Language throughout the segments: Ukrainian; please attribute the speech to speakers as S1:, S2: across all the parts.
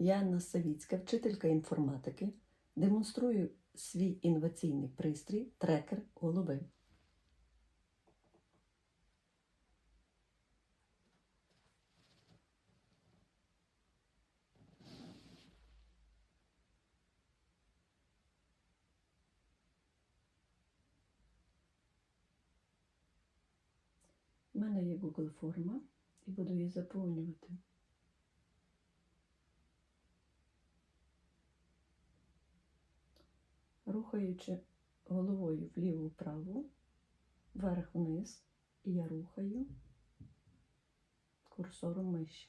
S1: Я Анна Савіцька, вчителька інформатики, демонструю свій інноваційний пристрій трекер голови. У мене є Google форма і буду її заповнювати. Рухаючи головою вліво-вправо, вверх-вниз, і я рухаю курсором миші.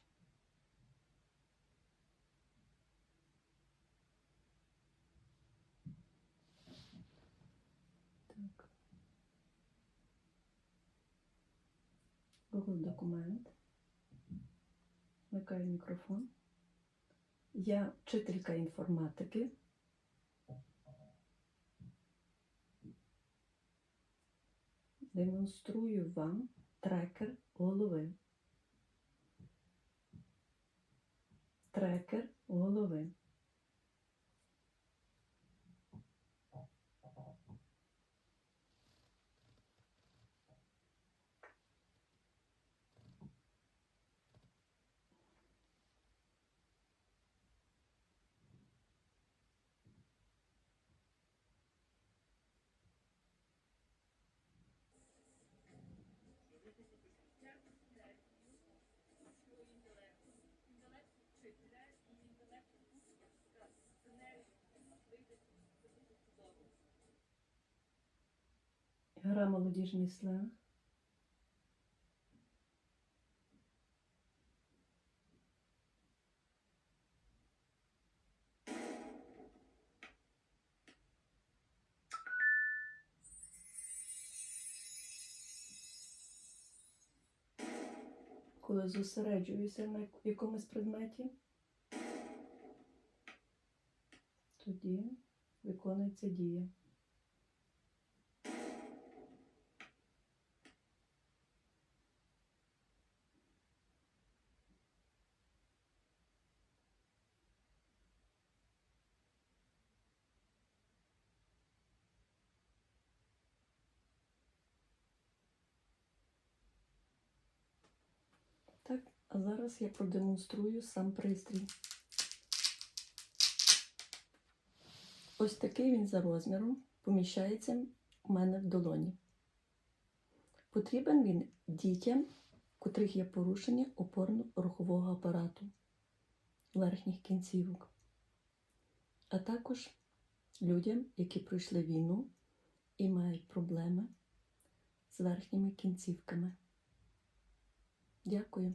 S1: Так. Google документ. Вмикаю мікрофон. Я вчителька інформатики. Демонструю вам трекер голови. Трекер голови. Гра молодіжний сленг. Коли зосереджуюся на якомусь предметі, тоді виконується дія. Так, а зараз я продемонструю сам пристрій. Ось такий він за розміром поміщається у мене в долоні. Потрібен він дітям, у котрих є порушення опорно-рухового апарату верхніх кінцівок, а також людям, які пройшли війну і мають проблеми з верхніми кінцівками. Дякую.